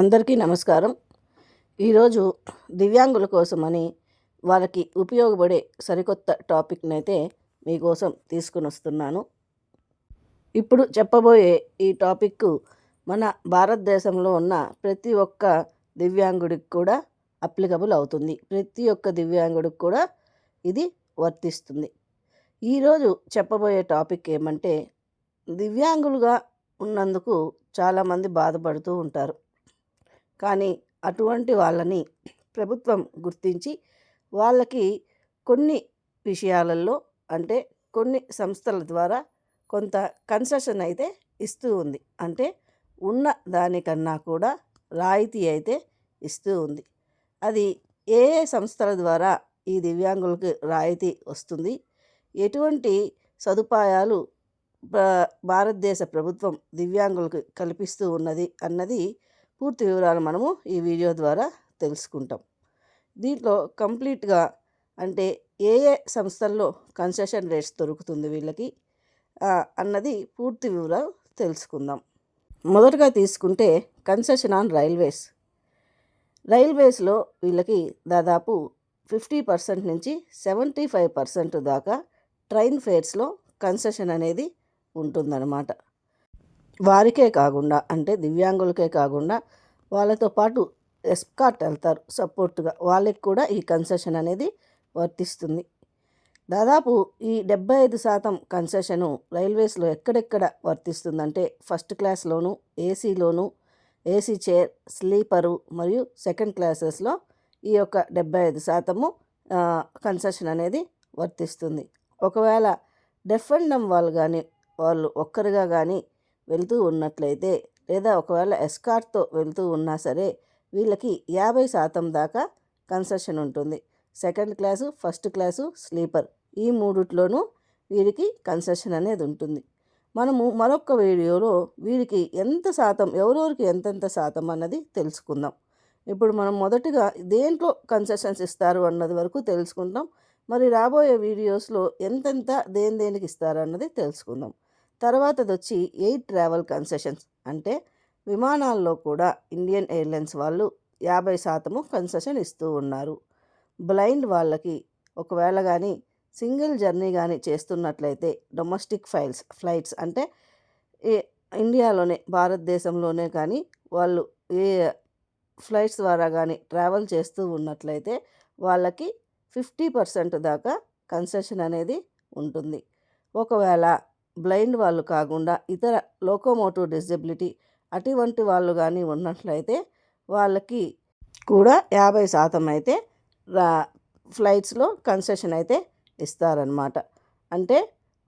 అందరికీ నమస్కారం. ఈరోజు దివ్యాంగుల కోసమని వాళ్ళకి ఉపయోగపడే సరికొత్త టాపిక్ని అయితే మీకోసం తీసుకుని వస్తున్నాను ఇప్పుడు చెప్పబోయే ఈ టాపిక్ మన భారతదేశంలో ఉన్న ప్రతి ఒక్క దివ్యాంగుడికి కూడా అప్లికబుల్ అవుతుంది. ప్రతి ఒక్క దివ్యాంగుడికి కూడా ఇది వర్తిస్తుంది. ఈరోజు చెప్పబోయే టాపిక్ ఏమంటే దివ్యాంగులుగా ఉన్నందుకు చాలామంది బాధపడుతూ ఉంటారు. కానీ అటువంటి వాళ్ళని ప్రభుత్వం గుర్తించి వాళ్ళకి కొన్ని విషయాలలో అంటే కొన్ని సంస్థల ద్వారా కొంత కన్సెషన్ అయితే ఇస్తూ ఉంది. అంటే ఉన్న దానికన్నా కూడా రాయితీ అయితే ఇస్తూ ఉంది. అది ఏ ఏ సంస్థల ద్వారా ఈ దివ్యాంగులకు రాయితీ వస్తుంది? ఎటువంటి సదుపాయాలు భారతదేశ ప్రభుత్వం దివ్యాంగులకు కల్పిస్తూ ఉన్నది అన్నది పూర్తి వివరాలు మనము ఈ వీడియో ద్వారా తెలుసుకుంటాం. దీంట్లో కంప్లీట్గా అంటే ఏ ఏ సంస్థల్లో కన్సెషన్ రేట్స్ దొరుకుతుంది వీళ్ళకి అన్నది పూర్తి వివరాలు తెలుసుకుందాం. మొదటగా తీసుకుంటే కన్సెషన్ ఆన్ రైల్వేస్. రైల్వేస్లో వీళ్ళకి దాదాపు ఫిఫ్టీ పర్సెంట్ నుంచి సెవెంటీ ఫైవ్ పర్సెంట్ దాకా ట్రైన్ ఫేర్స్లో కన్సెషన్ అనేది ఉంటుందన్నమాట. వారికే కాకుండా అంటే దివ్యాంగులకే కాకుండా వాళ్ళతో పాటు ఎస్కాట్ వెళ్తారు సపోర్ట్గా. వాళ్ళకి కూడా ఈ కన్సెషన్ అనేది వర్తిస్తుంది. దాదాపు ఈ డెబ్బై ఐదు శాతం కన్సెషను రైల్వేస్లో ఎక్కడెక్కడ వర్తిస్తుందంటే ఫస్ట్ క్లాస్లోను ఏసీలోను ఏసీ చైర్ స్లీపరు మరియు సెకండ్ క్లాసెస్లో ఈ యొక్క డెబ్బై ఐదు శాతము కన్సెషన్ అనేది వర్తిస్తుంది. ఒకవేళ డెఫ్ అండ్ వాళ్ళు కానీ వాళ్ళు ఒక్కరుగా కానీ వెళ్తూ ఉన్నట్లయితే లేదా ఒకవేళ ఎస్కార్ట్తో వెళ్తూ ఉన్నా సరే వీళ్ళకి యాభై శాతం దాకా కన్సెషన్ ఉంటుంది. Second class first class sleeper ఈ మూడిట్లోనూ వీరికి కన్సెషన్ అనేది ఉంటుంది. మనము మరొక వీడియోలో వీరికి ఎంత శాతం ఎవరెవరికి ఎంతెంత శాతం అన్నది తెలుసుకుందాం. ఇప్పుడు మనం మొదటగా దేంట్లో కన్సెషన్స్ ఇస్తారు అన్నది వరకు తెలుసుకుందాం. మరి రాబోయే వీడియోస్లో ఎంతెంత దేని దేనికి ఇస్తారు అన్నది తెలుసుకుందాం. తర్వాతది వచ్చి ఎయిర్ ట్రావెల్ కన్సెషన్స్. అంటే విమానాల్లో కూడా ఇండియన్ ఎయిర్లైన్స్ వాళ్ళు యాభై శాతము కన్సెషన్ ఇస్తూ ఉన్నారు. బ్లైండ్ వాళ్ళకి ఒకవేళ కానీ సింగిల్ జర్నీ కానీ చేస్తున్నట్లయితే డొమెస్టిక్ ఫైల్స్ ఫ్లైట్స్ అంటే ఏ ఇండియాలోనే భారతదేశంలోనే కానీ వాళ్ళు ఏ ఫ్లైట్స్ ద్వారా కానీ ట్రావెల్ చేస్తూ ఉన్నట్లయితే వాళ్ళకి ఫిఫ్టీ పర్సెంట్ దాకా కన్సెషన్ అనేది ఉంటుంది. ఒకవేళ బ్లైండ్ వాళ్ళు కాకుండా ఇతర లోకోమోటివ్ డిజబిలిటీ అటువంటి వాళ్ళు కానీ ఉన్నట్లయితే వాళ్ళకి కూడా యాభై శాతం అయితే రా ఫ్లైట్స్లో కన్సెషన్ అయితే ఇస్తారనమాట అంటే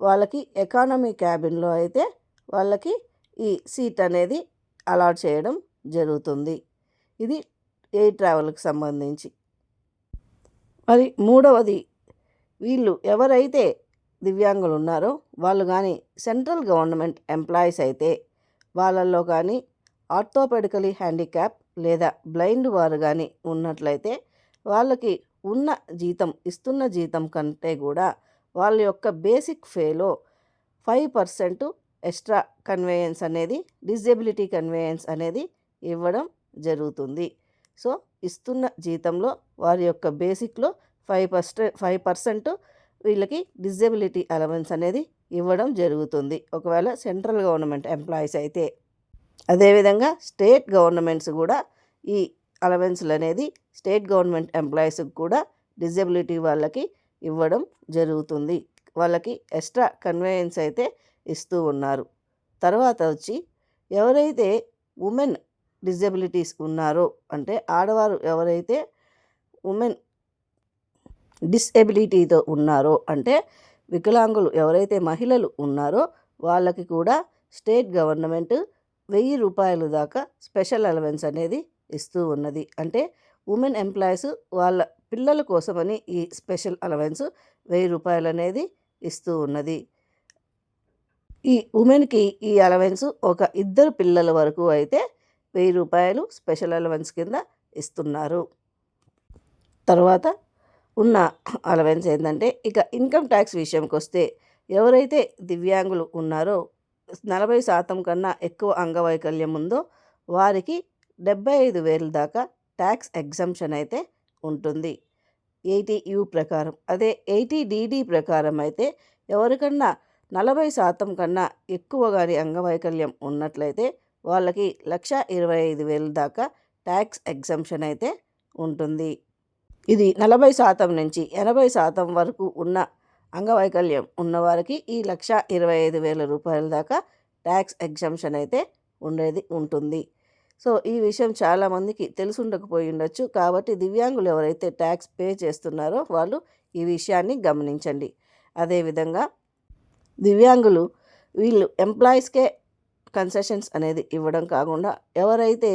వాళ్ళకి ఎకానమీ క్యాబిన్లో అయితే వాళ్ళకి ఈ సీట్ అనేది అలాట్ చేయడం జరుగుతుంది. ఇది ఎయిర్ ట్రావెల్కి సంబంధించి. మరి మూడవది వీళ్ళు ఎవరైతే దివ్యాంగులు ఉన్నారో వాళ్ళు కానీ సెంట్రల్ గవర్నమెంట్ ఎంప్లాయీస్ అయితే వాళ్ళల్లో కానీ ఆర్థోపెడికలీ హ్యాండిక్యాప్ లేదా బ్లైండ్ వారు కానీ ఉన్నట్లయితే వాళ్ళకి ఉన్న జీతం ఇస్తున్న జీతం కంటే కూడా వాళ్ళ యొక్క బేసిక్ ఫేలో ఫైవ్ పర్సెంట్ ఎక్స్ట్రా కన్వేయన్స్ అనేది డిజేబిలిటీ కన్వేయన్స్ అనేది ఇవ్వడం జరుగుతుంది. సో ఇస్తున్న జీతంలో వారి యొక్క బేసిక్లో ఫైవ్ పర్సెంట్ ఫైవ్ పర్సెంట్ వీళ్ళకి డిజబిలిటీ అలవెన్స్ అనేది ఇవ్వడం జరుగుతుంది. ఒకవేళ సెంట్రల్ గవర్నమెంట్ ఎంప్లాయీస్ అయితే అదేవిధంగా స్టేట్ గవర్నమెంట్స్ కూడా ఈ అలవెన్స్లు అనేది స్టేట్ గవర్నమెంట్ ఎంప్లాయీస్కి కూడా డిజబిలిటీ వాళ్ళకి ఇవ్వడం జరుగుతుంది. వాళ్ళకి ఎక్స్ట్రా కన్వేయన్స్ అయితే ఇస్తూ ఉన్నారు. తర్వాత వచ్చి ఎవరైతే ఉమెన్ డిజబిలిటీస్ ఉన్నారో అంటే ఆడవారు ఎవరైతే ఉమెన్ డిసెబిలిటీతో ఉన్నారో అంటే వికలాంగులు ఎవరైతే మహిళలు ఉన్నారో వాళ్ళకి కూడా స్టేట్ గవర్నమెంట్ వెయ్యి రూపాయలు దాకా స్పెషల్ అలవెన్స్ అనేది ఇస్తూ ఉన్నది. అంటే ఉమెన్ ఎంప్లాయీస్ వాళ్ళ పిల్లల కోసమని ఈ స్పెషల్ అలవెన్స్ వెయ్యి రూపాయలు అనేది ఇస్తూ ఉన్నది. ఈ ఉమెన్కి ఈ అలవెన్స్ ఒక ఇద్దరు పిల్లల వరకు అయితే వెయ్యి రూపాయలు స్పెషల్ అలవెన్స్ కింద ఇస్తున్నారు. తర్వాత ఉన్న అలవెన్స్ ఏంటంటే ఇక ఇన్కమ్ ట్యాక్స్ విషయంకి వస్తే ఎవరైతే దివ్యాంగులు ఉన్నారో నలభై శాతం కన్నా ఎక్కువ అంగవైకల్యం ఉందో వారికి డెబ్బై ఐదు వేల దాకా ట్యాక్స్ ఎగ్జంప్షన్ అయితే ఉంటుంది. ఎయిటీ యూ ప్రకారం. అదే ఎయిటీ డీడీ ప్రకారం అయితే ఎవరికన్నా నలభై శాతం కన్నా ఎక్కువ గారి అంగవైకల్యం ఉన్నట్లయితే వాళ్ళకి లక్ష ఇరవై ఐదు వేల దాకా ట్యాక్స్ ఎగ్జంప్షన్ అయితే ఉంటుంది. ఇది నలభై శాతం నుంచి ఎనభై శాతం వరకు ఉన్న అంగవైకల్యం ఉన్నవారికి ఈ లక్ష ఇరవై ఐదు వేల రూపాయల దాకా ట్యాక్స్ ఎగ్జంప్షన్ అయితే ఉండేది ఉంటుంది. సో ఈ విషయం చాలామందికి తెలిసి ఉండకపోయి ఉండొచ్చు. కాబట్టి దివ్యాంగులు ఎవరైతే ట్యాక్స్ పే చేస్తున్నారో వాళ్ళు ఈ విషయాన్ని గమనించండి. అదేవిధంగా దివ్యాంగులు వీళ్ళు ఎంప్లాయీస్కే కన్సెషన్స్ అనేది ఇవ్వడం కాకుండా ఎవరైతే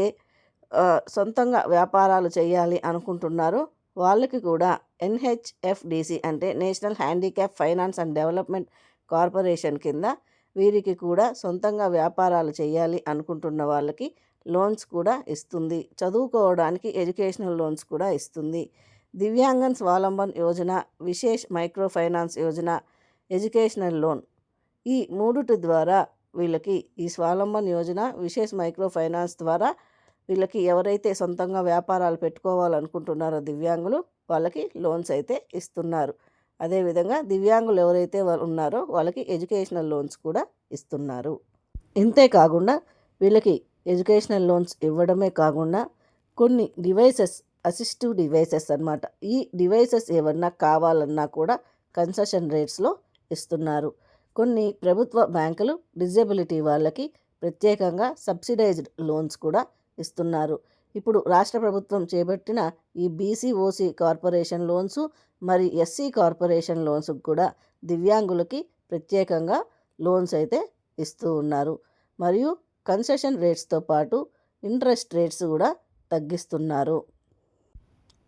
సొంతంగా వ్యాపారాలు చేయాలి అనుకుంటున్నారో వాళ్ళకి కూడా ఎన్హెచ్ఎఫ్డిసి అంటే national handicap finance and development corporation కింద వీరికి కూడా సొంతంగా వ్యాపారాలు చేయాలి అనుకుంటున్న వాళ్ళకి లోన్స్ కూడా ఇస్తుంది. చదువుకోవడానికి ఎడ్యుకేషనల్ లోన్స్ కూడా ఇస్తుంది. Divyangan Swavalamban Yojana Vishesh micro finance Yojana educational loan ఈ మూడుటి ద్వారా వీళ్ళకి ఈ స్వాలంబన్ యోజన విశేష్ మైక్రో ఫైనాన్స్ ద్వారా వీళ్ళకి ఎవరైతే సొంతంగా వ్యాపారాలు పెట్టుకోవాలనుకుంటున్నారో దివ్యాంగులు వాళ్ళకి లోన్స్ అయితే ఇస్తున్నారు. అదేవిధంగా దివ్యాంగులు ఎవరైతే ఉన్నారో వాళ్ళకి ఎడ్యుకేషనల్ లోన్స్ కూడా ఇస్తున్నారు. ఇంతే కాకుండా వీళ్ళకి ఎడ్యుకేషనల్ లోన్స్ ఇవ్వడమే కాకుండా కొన్ని డివైసెస్ అసిస్టివ్ డివైసెస్ అనమాట ఈ డివైసెస్ ఏమన్నా కావాలన్నా కూడా కన్సెషన్ రేట్స్లో ఇస్తున్నారు. కొన్ని ప్రభుత్వ బ్యాంకులు డిజబిలిటీ వాళ్ళకి ప్రత్యేకంగా సబ్సిడైజ్డ్ లోన్స్ కూడా ఇస్తున్నారు. ఇప్పుడు రాష్ట్ర ప్రభుత్వం చేపట్టిన ఈ బీసీ ఓసీ కార్పొరేషన్ లోన్స్ మరి ఎస్సీ కార్పొరేషన్ లోన్స్ కూడా దివ్యాంగులకి ప్రత్యేకంగా లోన్స్ అయితే ఇస్తూ ఉన్నారు. మరియు కన్సెషన్ రేట్స్తో పాటు ఇంట్రెస్ట్ రేట్స్ కూడా తగ్గిస్తున్నారు.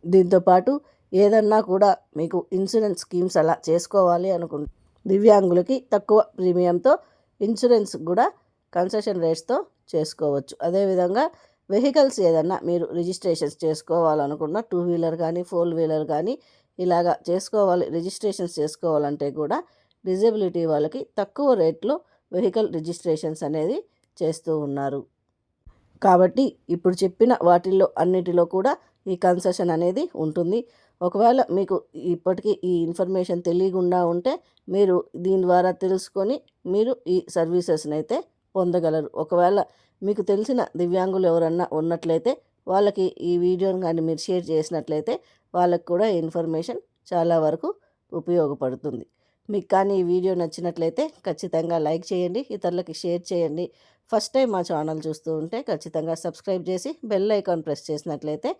దీంతోపాటు ఏదన్నా కూడా మీకు ఇన్సూరెన్స్ స్కీమ్స్ అలా చేసుకోవాలి అనుకుంటే దివ్యాంగులకి తక్కువ ప్రీమియంతో ఇన్సూరెన్స్ కూడా కన్సెషన్ రేట్స్తో చేసుకోవచ్చు. అదేవిధంగా వెహికల్స్ ఏదన్నా మీరు రిజిస్ట్రేషన్స్ చేసుకోవాలనుకున్న టూ వీలర్ కానీ ఫోర్ వీలర్ కానీ ఇలాగా చేసుకోవాలి రిజిస్ట్రేషన్స్ చేసుకోవాలంటే కూడా డిజబిలిటీ వాళ్ళకి తక్కువ రేట్లో వెహికల్ రిజిస్ట్రేషన్స్ అనేది చేస్తూ ఉన్నారు. కాబట్టి ఇప్పుడు చెప్పిన వాటిల్లో అన్నిటిలో కూడా ఈ కన్సెషన్ అనేది ఉంటుంది. ఒకవేళ మీకు ఇప్పటికీ ఈ ఇన్ఫర్మేషన్ తెలియకుండా ఉంటే మీరు దీని ద్వారా తెలుసుకొని మీరు ఈ సర్వీసెస్ని అయితే పొందగలరు. ఒకవేళ మీకు తెలిసిన దివ్యాంగులు ఎవరన్నా ఉన్నట్లయితే వాళ్ళకి ఈ వీడియోని కానీ మీరు షేర్ చేసినట్లయితే వాళ్ళకు కూడా ఇన్ఫర్మేషన్ చాలా వరకు ఉపయోగపడుతుంది. మీకు కానీ ఈ వీడియో నచ్చినట్లయితే ఖచ్చితంగా లైక్ చేయండి ఇతరులకి షేర్ చేయండి. ఫస్ట్ టైం మా ఛానల్ చూస్తూ ఉంటే ఖచ్చితంగా సబ్స్క్రైబ్ చేసి బెల్ ఐకాన్ ప్రెస్ చేసినట్లయితే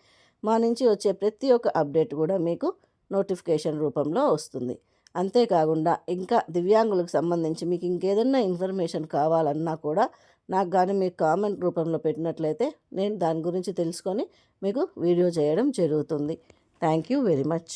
మా నుంచి వచ్చే ప్రతి ఒక్క అప్డేట్ కూడా మీకు నోటిఫికేషన్ రూపంలో వస్తుంది. అంతేకాకుండా ఇంకా దివ్యాంగులకు సంబంధించి మీకు ఇంకేదన్నా ఇన్ఫర్మేషన్ కావాలన్నా కూడా నాకు కానీ మీకు కామెంట్ రూపంలో పెట్టినట్లయితే నేను దాని గురించి తెలుసుకొని మీకు వీడియో చేయడం జరుగుతుంది. Thank you very much.